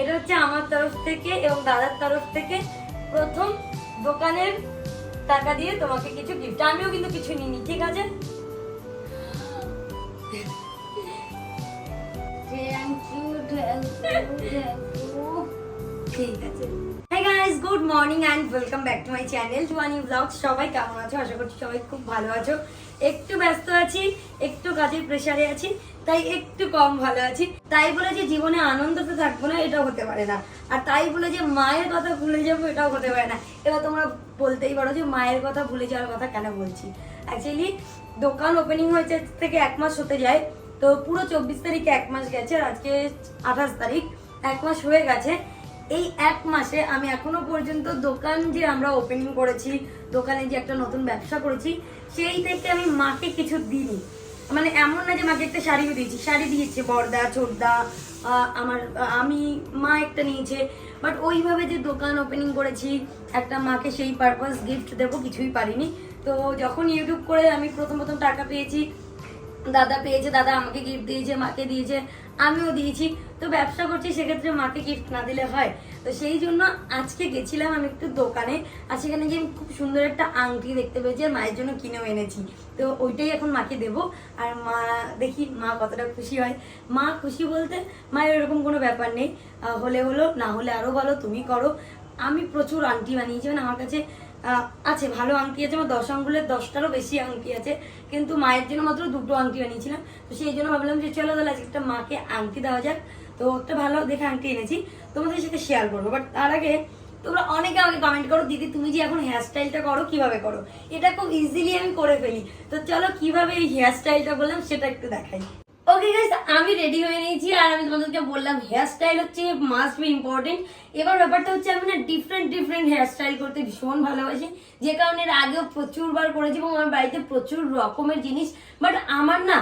এটা হচ্ছে আমার তরফ থেকে এবং দাদার তরফ থেকে প্রথম দোকানের টাকা দিয়ে তোমাকে কিছু গিফট আমিও কিন্তু কিছু নিইনি ঠিক আছে? ঠিক আছে। Guys good morning and welcome back to my channel টুয়ানি blog সবাই কেমন আছো? আশা করছি সবাই খুব ভালো আছো। একটু ব্যস্ত আছি একটু কাজের প্রেশারে আছি। তাই একটু কম ভালো আছি। তাই বলে যে জীবনে আনন্দতে থাকব না, এটাও হতে পারে না। আর তাই বলে যে মায়ের কথা ভুলে যাব, এটাও হতে পারে না। এবার তোমরা বলতেই পারো যে মায়ের কথা ভুলে যাওয়ার কথা কেন বলছি। অ্যাকচুয়ালি দোকান ওপেনিং হয়েছে থেকে এক মাস হতে যায়, তো পুরো চব্বিশ তারিখে এক মাস গেছে, আর আজকে আঠাশ তারিখ, এক মাস হয়ে গেছে। এই এক মাসে আমি এখনও পর্যন্ত দোকান যে আমরা ওপেনিং করেছি, দোকানে যে একটা নতুন ব্যবসা করেছি, সেই থেকে আমি মাকে কিছু দিইনি। মানে এমন না যে মাকে একটা শাড়িও দিয়েছি, শাড়ি দিয়েছে বর্দা ছোটদা আমার, আমি, মা একটা নিয়েছে। বাট ওইভাবে যে দোকান ওপেনিং করেছি, একটা মাকে সেই পারপাস গিফট দেবো, কিছুই পারিনি। তো যখন ইউটিউব করে আমি প্রথম প্রথম টাকা পেয়েছি দাদা পেয়েছে, দাদা আমাকে গিফট দিয়েছে, মাকে দিয়েছে, আমিও দিয়েছি। তো ব্যবসা করছি, সেক্ষেত্রে মাকে গিফট না দিলে হয়। তো সেই জন্য আজকে গেছিলাম আমি একটু দোকানে, আর সেখানে গিয়ে খুব সুন্দর একটা আংটি দেখতে পেয়েছি, আর মায়ের জন্য কিনেও এনেছি। তো ওইটাই এখন মাকে দেবো। আর মা, দেখি মা কতটা খুশি হয়। মা খুশি বলতে মায়ের এরকম কোনো ব্যাপার নেই। হলে হলো, না হলে আরও ভালো, তুমি করো। আমি প্রচুর আংটি বানিয়েছি মানে আমার কাছে আছে, ভালো আংটি আছে, আমার দশ আঙ্গুলের দশটারও বেশি আংটি আছে, কিন্তু মায়ের জন্য মাত্র দুটো আংটি বানিয়েছিলাম তো সেই জন্য ভাবলাম যে চলো তাহলে আজকে একটা মাকে আংটি দেওয়া যাক। তো একটা ভালো দেখে আংটি এনেছি, তোমাদের সাথে শেয়ার করব। বাট তার আগে তোমরা অনেকে আমাকে কমেন্ট করো, দিদি, তুমি যে এখন হেয়ার স্টাইলটা করো, কীভাবে করো? এটা খুব ইজিলি আমি করে ফেলি। তো চলো কীভাবে এই হেয়ার স্টাইলটা করলাম, সেটা একটু দেখাই। ওকে গাইস আমি রেডি হয়ে নিয়েছি আর আমি তোমাদেরকে বললাম হেয়ার স্টাইল হচ্ছে মাস্ট বি ইম্পর্টেন্ট এবার ব্যাপারটা হচ্ছে, আমি না ডিফারেন্ট ডিফারেন্ট হেয়ার স্টাইল করতে ভীষণ ভালোবাসি। যে কারণে এর আগেও প্রচুর বার করেছি এবং আমার বাড়িতে প্রচুর রকমের জিনিস। বাট আমার না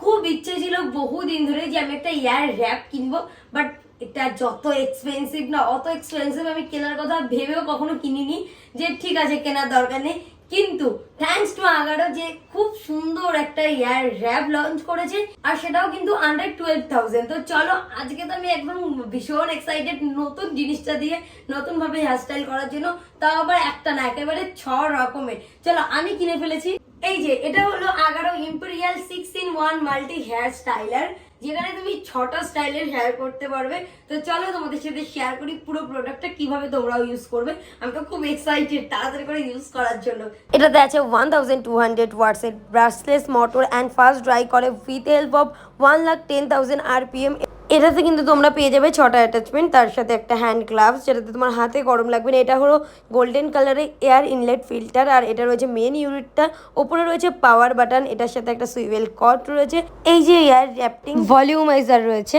খুব ইচ্ছে ছিল বহুদিন ধরে যে আমি একটা ইয়ার র্যাপ কিনবো। বাট এটা যত এক্সপেন্সিভ না, অত এক্সপেন্সিভ আমি কেনার কথা ভেবেও কখনো কিনিনি। যে ঠিক আছে, কেনার দরকার নেই। কিন্তু থ্যাঙ্কস টু আগারো যে খুব সুন্দর একটা ইয়ার র্যাপ লঞ্চ করেছে, আর সেটাও কিন্তু আন্ডার টুয়েলভ থাউজেন্ড তো চলো, আজকে তো আমি একদম ভীষণ এক্সাইটেড নতুন জিনিসটা দিয়ে নতুন ভাবে হেয়ারস্টাইল করার জন্য, তাও আবার একটা না, একেবারে ছ রকমের। চলো, আমি কিনে ফেলেছি। এই যে, এটা হলো Agaro imperial six in one multi hair styler যেখানে তুমি ছটা স্টাইলের হেয়ার করতে পারবে। তো চলো তোমাদের সাথে শেয়ার করি পুরো প্রোডাক্টটা কীভাবে তোমরাও ইউজ করবে। আমি তো খুব এক্সাইটেড তাড়াতাড়ি করে ইউজ করার জন্য। এটাতে আছে one thousand two hundred ওয়াটসের brushless motor and fast dry করে with help of one lakh ten thousand RPM এটাতে কিন্তু তোমরা পেয়ে যাবে ছটা অ্যাটাচমেন্ট তার সাথে একটা হ্যান্ড গ্লাভস যেটাতে তোমার হাতে গরম লাগবে না। এটা হলো গোল্ডেন কালারের এয়ার ইনলেট ফিল্টার আর এটা রয়েছে মেন ইউনিটটা ওপরে রয়েছে পাওয়ার বাটন এটার সাথে একটা সুইভেল কট রয়েছে। এই যে এয়ার র্যাপটিং ভলিউমাইজার রয়েছে।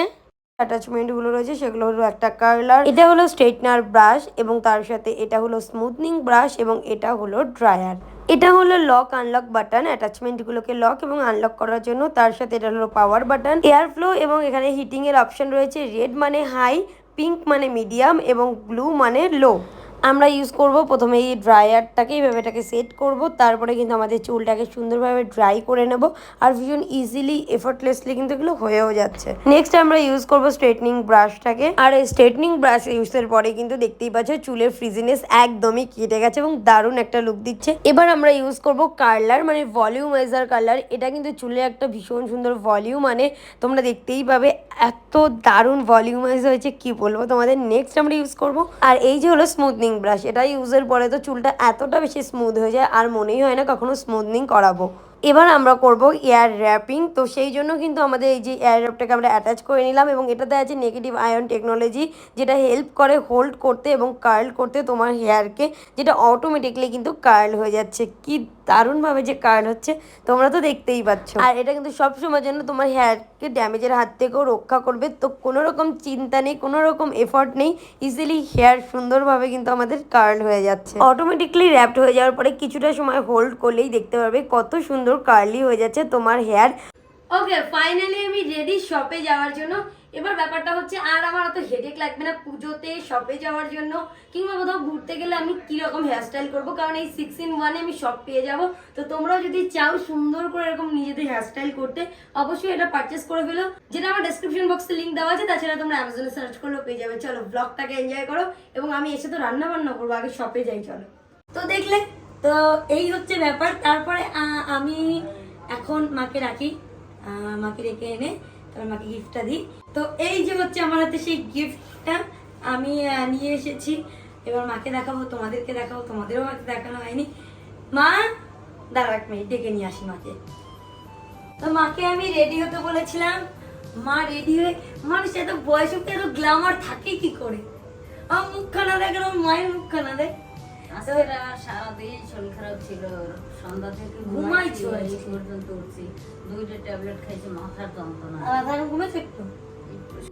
অ্যাটাচমেন্টগুলো রয়েছে, সেগুলো হলো একটা কার্লার এটা হলো স্ট্রেটনার ব্রাশ এবং তার সাথে এটা হলো স্মুথনিং ব্রাশ এবং এটা হলো ড্রায়ার এটা হলো লক আনলক বাটন অ্যাটাচমেন্ট গুলোকে লক এবং আনলক করার জন্য তার সাথে এটা হলো পাওয়ার বাটন এয়ার ফ্লো এবং এখানে হিটিং এর অপশন রয়েছে রেড মানে হাই পিঙ্ক মানে মিডিয়াম এবং ব্লু মানে লো আমরা ইউজ করব। প্রথমে এই ড্রায়ারটাকে এইভাবে এটাকে সেট করব। তারপরে কিন্তু আমাদের চুলটাকে সুন্দরভাবে ড্রাই করে নেব। আর ভীষণ ইজিলি এফর্টলেসলি কিন্তু এগুলো হয়েও যাচ্ছে। নেক্সট আমরা ইউজ করব স্ট্রেটনিং ব্রাশটাকে আর এই স্ট্রেটনিং ব্রাশ ইউজের পরে কিন্তু দেখতেই পাচ্ছ, চুলের ফ্রিজিনেস একদমই কেটে গেছে এবং দারুণ একটা লুক দিচ্ছে। এবার আমরা ইউজ করব কার্লার মানে ভলিউমাইজার কালার এটা কিন্তু চুলে একটা ভীষণ সুন্দর ভলিউম মানে তোমরা দেখতেই পাবে এত দারুণ ভলিউমাইজ হয়েছে, কি বলব তোমাদের? নেক্সট আমরা ইউজ করব। আর এই যে হলো স্মুথনিং ব্রাশ এটা ইউজের পরে তো চুলটা এতটা বেশি স্মুথ হয়ে যায় আর মনেই হয় না কখনো স্মুথনিং করাবো। এবার আমরা করব এয়ার র্যাপিং তো সেই জন্য কিন্তু আমাদের এই যে এয়ার র্যাপটাকে আমরা অ্যাটাচ করে নিলাম এবং এটাতে আছে নেগেটিভ আয়ন টেকনোলজি যেটা হেল্প করে হোল্ড করতে এবং কার্ল করতে তোমার হেয়ারকে যেটা অটোমেটিকলি কিন্তু কার্ল হয়ে যাচ্ছে। কি দারুণভাবে যে কার্ল হচ্ছে তোমরা তো দেখতেই পাচ্ছ। আর এটা কিন্তু সব সময়ের জন্য তোমার হেয়ারকে ড্যামেজের হাত থেকেও রক্ষা করবে। তো কোনো রকম চিন্তা নেই কোনো রকম এফর্ট নেই। ইজিলি হেয়ার সুন্দরভাবে কিন্তু আমাদের কার্ল হয়ে যাচ্ছে। অটোমেটিকলি র্যাপড হয়ে যাওয়ার পরে কিছুটা সময় হোল্ড করলেই দেখতে পারবে কত সুন্দর কার্লি হয়ে যাচ্ছে তোমার হেয়ার ওকে ফাইনালি আমি রেডি শপে যাওয়ার জন্য এবার ব্যাপারটা হচ্ছে, আর আমার অত হেডেক লাগবে না পুজোতে শপে যাওয়ার জন্য, কিংবা কোথাও ঘুরতে গেলে আমি কি রকম হেয়ারস্টাইল করব? কারণ এই সিক্স ইন ওয়ানে আমি সব পেয়ে যাব। তো তোমরাও যদি চাও সুন্দর করে এরকম নিজেদের হেয়ারস্টাইল করতে, অবশ্যই এটা পারচেস করে ফেলো। যেটা আমার ডেসক্রিপশন বক্সে লিঙ্ক দেওয়া আছে, তাছাড়া তোমরা অ্যামাজনে সার্চ করলেও পেয়ে যাবে। চলো ব্লগটাকে এনজয় করো এবং আমি এসে তো রান্না বান্না করব, আগে শপে যাই, চলো। তো দেখলে, তো এই হচ্ছে ব্যাপার। তারপরে আমি এখন মাকে রাখি মাকে রেখে এনে তারপর মাকে গিফটটা দিই। তো এই যে হচ্ছে আমার হাতে সেই গিফটটা আমি নিয়ে এসেছি। এবার মাকে দেখাবো, তোমাদেরকে দেখাবো, তোমাদেরও মাকে দেখানো হয়নি। মা দাঁড়া এক মিনিট ডেকে নিয়ে আসি মাকে। তো মাকে আমি রেডি হতে বলেছিলাম। মা রেডি হয়ে, মানুষ এত বয়স এত গ্ল্যামার থাকে কি করে? আমার মুখখানা দেখ, আমার মায়ের মুখখানা দেখ। আজকে সারাদিন শরীর খারাপ ছিল সন্ধ্যা থেকে ঘুমাইছি এই আজকে? পর্যন্ত উঠছি। দুইটা ট্যাবলেট খাইছি মাথার যন্ত্রণা। আহ, তাহলে একটু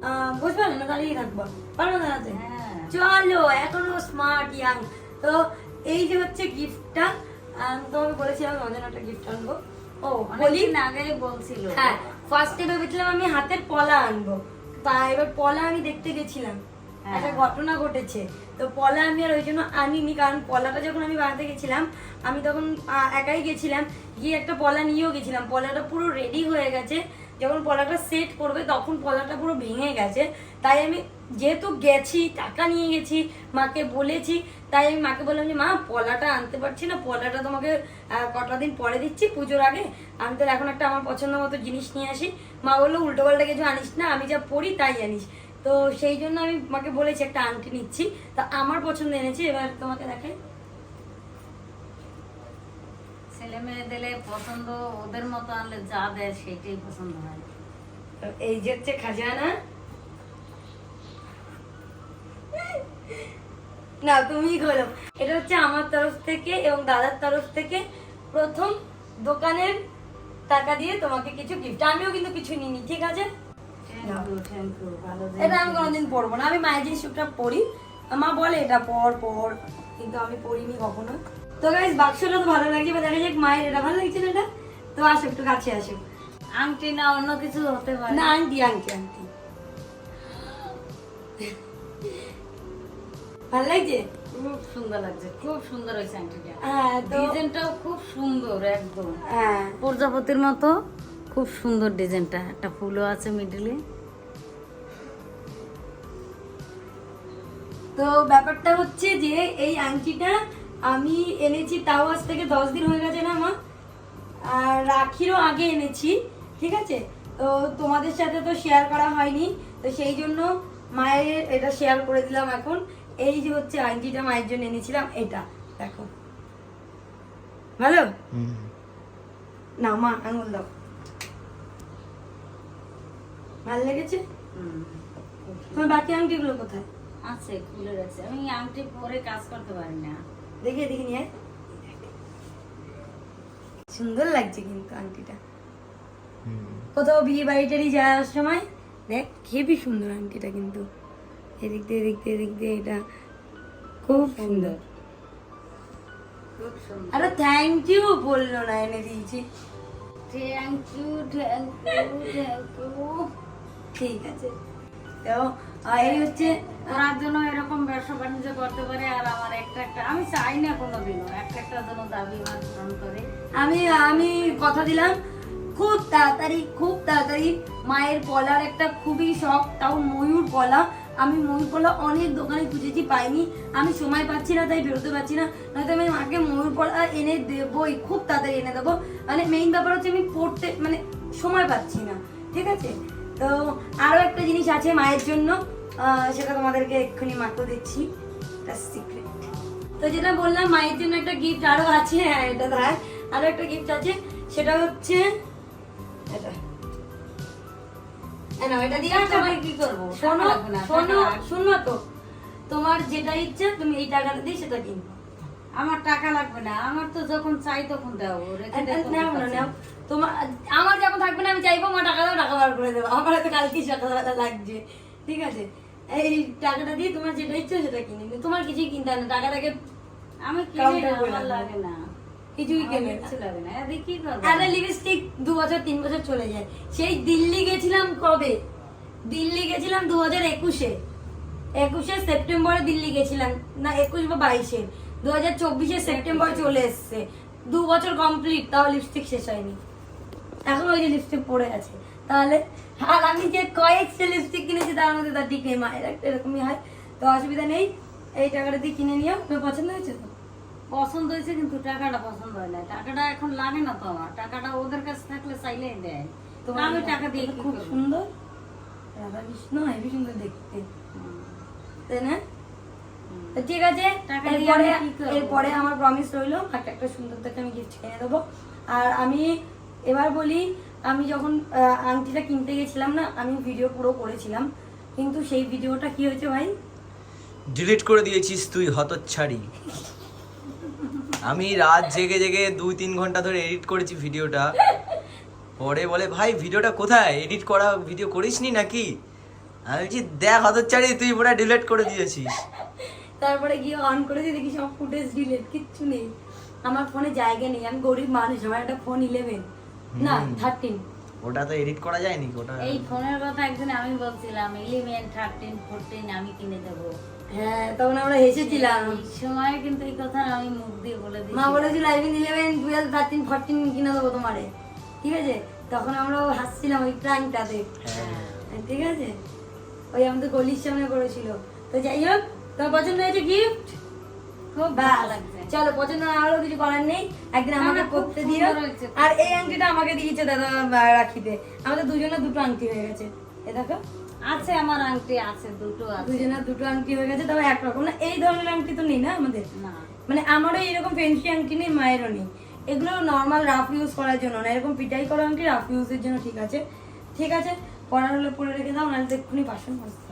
আহ, না দাঁড়িয়ে থাকব। পারব দাঁড়াতে? হ্যাঁ। চলো এখনও স্মার্ট ইয়াং তো এই যে হচ্ছে গিফটটা তোমাকে বলেছিলাম তোমার একটা গিফট আনব। ও অনেকদিন আগেই বলছিল। হ্যাঁ ফার্স্টে ভেবেছিলাম আমি হাতের পলা আনব। তা এবার পলা আমি দেখতে গেছিলাম। হ্যাঁ। একটা ঘটনা ঘটেছে। তো পলা আমি আর ওই জন্য আনিনি, কারণ পলাটা যখন আমি বানাতে গেছিলাম, আমি তখন একাই গেছিলাম, গিয়ে একটা পলা নিয়েও গেছিলাম। পলাটা পুরো রেডি হয়ে গেছে। যখন পলাটা সেট করবে, তখন পলাটা পুরো ভেঙে গেছে। তাই আমি যেহেতু গেছি, টাকা নিয়ে গেছি, মাকে বলেছি, তাই আমি মাকে বললাম যে, মা, পলাটা আনতে পারছি না, পলাটা তোমাকে কটা দিন পরে দিচ্ছি, পুজোর আগে। আমি তো এখন একটা আমার পছন্দ মতো জিনিস নিয়ে আসি। মা বলল, উল্টো পাল্টা কিছু আনিস না, আমি যা পড়ি তাই আনিস। তো সেই জন্য আমি মাকে বলেছি একটা আংটি নিচ্ছি। তা আমার পছন্দ এনেছি এবার তোমাকে দেখাই। ছেলে মেয়ে দিলে পছন্দ ওদের মতো আনলে যা দেয় সেটাই পছন্দ হয়। এই যে হচ্ছে খাজানা। না তুমি খোলো। এটা হচ্ছে আমার তরফ থেকে এবং দাদার তরফ থেকে প্রথম দোকানের টাকা দিয়ে তোমাকে কিছু গিফট আমিও কিন্তু কিছু নিইনি ঠিক আছে? এটা আমি কোনোদিন পরবো না আমি মায়ের পরি মা বলে এটা পর পর কিন্তু আমি পরিনি কখনো। তো গাইজ বাক্সটা তো ভালো লাগছে দেখা যাক মায়ের এটা ভালো লাগছে না এটা। তো আসো একটু কাছে আসো। আংটি না অন্য কিছু হতে পারে। না আন্টি আন্টি আন্টি ভালো লাগছে? খুব সুন্দর লাগছে খুব সুন্দর হয়েছে আংটিটা হ্যাঁ ডিজাইনটাও খুব সুন্দর একদম। হ্যাঁ। প্রজাপতির মতো খুব সুন্দর ডিজাইনটা একটা ফুলও আছে মিডিলে তো ব্যাপারটা হচ্ছে যে এই আংটিটা আমি এনেছি তাও আজ থেকে দশ দিন হয়ে গেছে না মা। আর রাখিরও আগে এনেছি ঠিক আছে? তো তোমাদের সাথে তো শেয়ার করা হয়নি তো সেই জন্য মায়ের এটা শেয়ার করে দিলাম এখন। এই যে হচ্ছে আংটিটা মায়ের জন্য এনেছিলাম এটা দেখো। ভালো? না মা আঙুল দাও। ভালো লেগেছে? তোমার বাকি আংটিগুলো কোথায়? আছে খুলে রাখছে আমি আংটি পরে কাজ করতে পারি না। দেখে দেখি নিয়ে সুন্দর লাগছে কিন্তু আংটিটা। কোথাও বিয়ে বাড়িটারি যাওয়ার সময় দেখ হেবি সুন্দর আংটিটা কিন্তু। এদিক দিয়ে এদিক দিয়ে এদিক দিয়ে এটা খুব সুন্দর। আরে থ্যাংক ইউ বলল না এনে দিয়েছি। Thank you thank you thank you ঠিক আছে। তো এই হচ্ছে ওনার জন্য এরকম ব্যবসা বাণিজ্য করতে পারে আর আমার একটা একটা আমি চাই না কোনোদিনও একটা একটা যেন দাবি আমার পূরণ করে। আমি আমি কথা দিলাম খুব তাড়াতাড়ি খুব তাড়াতাড়ি মায়ের পলার একটা খুবই শখ তাও ময়ূর পলা আমি ময়ূর পলা অনেক দোকানে খুঁজেছি পাইনি। আমি সময় পাচ্ছি না তাই বেরোতে পারছি না। নয়তো আমি মাকে ময়ূর পলা এনে দেবই খুব তাড়াতাড়ি এনে দেবো। মানে মেইন ব্যাপার হচ্ছে আমি পড়তে মানে সময় পাচ্ছি না ঠিক আছে? তো আরও একটা জিনিস আছে মায়ের জন্য সেটা তোমাদেরকে এক্ষুনি মাত্র দিচ্ছি। সিক্রেট তো যেটা বললাম মায়ের জন্য একটা গিফট আরও আছে হ্যাঁ এটা ধার আরও একটা গিফট আছে সেটা হচ্ছে এটা। এটা দিয়ে কি করব? শোনো না, শোনো শোনো তো তোমার যেটা ইচ্ছা তুমি এই টাকাটা দিয়ে সেটা কিনবো। আমার টাকা লাগবে না আমার তো যখন চাই তখন দাও রেখে আর- দে আর তোমার আমার যখন থাকবে না আমি চাইব মা টাকা দাও টাকা বার করে দেবো। আমার হয়তো কালকে সকালবেলা লাগছে। ঠিক আছে? এই টাকাটা দিয়ে তোমার যেটা ইচ্ছে সেটা কিনে। তোমার কিছুই কিনতে হবে না টাকাটাকে আমি কিনে আমার লাগে না। কিছুই কেনে না। লাগে না। এদিকে কি করব? আরে লিপস্টিক দু বছর তিন বছর চলে যায়। সেই দিল্লি গেছিলাম কবে? দিল্লি গেছিলাম দু হাজার একুশে। একুশে সেপ্টেম্বরে দিল্লি গেছিলাম। না একুশ বা বাইশে। দু হাজার চব্বিশে সেপ্টেম্বর চলে এসছে। দু বছর কমপ্লিট তাও লিপস্টিক শেষ হয়নি। এখন ওই যে লিপস্টিক পড়ে আছে। তাহলে আর আমি যে কয়েকটা লিপস্টিক কিনেছি তার মধ্যে তার ঠিক নেই মায়ের একটা এরকমই হয়। তো অসুবিধা নেই এই টাকাটা দিয়ে কিনে নিও। তোমার পছন্দ হয়েছে তো? পছন্দ হয়েছে কিন্তু টাকাটা পছন্দ হয় না। টাকাটা এখন লাগে না তো আমার। টাকাটা ওদের কাছে থাকলে চাইলেই দেয়। তো আমি টাকা দিয়ে খুব সুন্দর। রাধা কৃষ্ণ হেবি সুন্দর দেখতে। তাই না? ঠিক আছে এরপরে আমি এরপরে আমার প্রমিস রইল একটা একটা সুন্দর দেখে আমি গিফট কিনে দেবো। আর আমি এবার বলি আমি যখন আহ, আংটিটা কিনতে গেছিলাম না আমি ভিডিও পুরো করেছিলাম। কিন্তু সেই ভিডিওটা কি হয়েছে ভাই? ডিলিট করে দিয়েছিস তুই হতচ্ছাড়ি। আমি রাত জেগে জেগে দুই তিন ঘণ্টা ধরে এডিট করেছি ভিডিওটা পরে বলে ভাই ভিডিওটা কোথায়? এডিট করা ভিডিও করিসনি নাকি? আমি বলছি দেখ হতচ্ছাড়ি তুই পুরো ডিলিট করে দিয়েছিস। তারপরে গিয়ে অন করেছি দেখি সব ফুটেজ ডিলেট কিচ্ছু নেই। আমার ফোনে জায়গা নেই আমি গরিব মানুষ আমার একটা ফোন ইলেভেন না থার্টিন ওটা তো এডিট করা যায়নি ওটা এই ফোনের কথা একদিন আমি বলছিলাম ইলেভেন থার্টিন ফোরটিন আমি কিনে দেবো। হ্যাঁ তখন আমরা হেসেছিলাম। সময় কিন্তু এই কথা আমি মুখ দিয়ে বলে দিই মা বলেছিল iPhone eleven twelve thirteen fourteen কিনে দেবো তোমারে। ঠিক আছে? তখন আমরা হাসছিলাম ওই প্রাণটাতে হ্যাঁ। ঠিক আছে? ওই আমাদের গলির সামনে করেছিল তো যাই হোক তোমার পছন্দ হয়েছে গিফট খুব ভালো লাগছে। চলো পছন্দ না হলেও কিছু করার নেই। একদিন আমাকে করতে দিও। আর এই আংটিটা আমাকে দিয়েছে দাদা রাখিতে। আমাদের দুজনের দুটো আংটি হয়ে গেছে। এ দেখো। আছে আমার আংটি আছে দুটো আছে। দুজনের দুটো আংটি হয়ে গেছে তবে একরকম না। এই ধরনের আংটি তো নেই না আমাদের? না। মানে আমারও এরকম ফেন্সি আংটি নেই মায়েরও নেই। এগুলো নর্মাল রাফ ইউজ করার জন্য না। এরকম পিটাই করা আংটি রাফ ইউজের জন্য ঠিক আছে। ঠিক আছে পড়ার হলে পরে রেখে দাও নাহলে এক্ষুনি বাসন মাজতে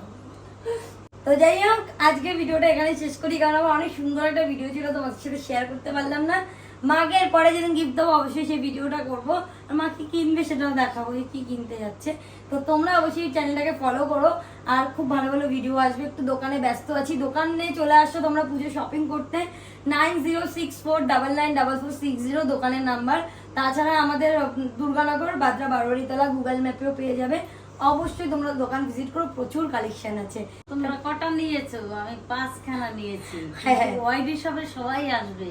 তো যাই হোক, আজকে ভিডিওটা এখানে শেষ করি, কারণ আমার অনেক সুন্দর একটা ভিডিও ছিল তোমার সাথে শেয়ার করতে পারলাম না। মাকে পরে যেদিন গিফট দেবো, অবশ্যই সেই ভিডিওটা করব। আর মা কি কিনবে সেটাও দেখাবো কি কিনতে যাচ্ছে। তো তোমরা অবশ্যই চ্যানেলটাকে ফলো করো, আর খুব ভালো ভালো ভিডিও আসবে। একটু দোকানে ব্যস্ত আছি, দোকানে চলে আসছো তোমরা পুজো শপিং করতে। Nine zero six four double nine double four six zero দোকানের নাম্বার তাছাড়া আমাদের দুর্গানগর, বাদ্রা, বারোয়ারিতলা গুগল ম্যাপেও পেয়ে যাবে। অবশ্যই তোমরা দোকান ভিজিট করো প্রচুর কালেকশন আছে। তোমরা কটা নিয়েছো? আমি পাঁচখানা নিয়েছি। হ্যাঁ, হ্যাঁ। ওয়াইডি সবাই আসবে।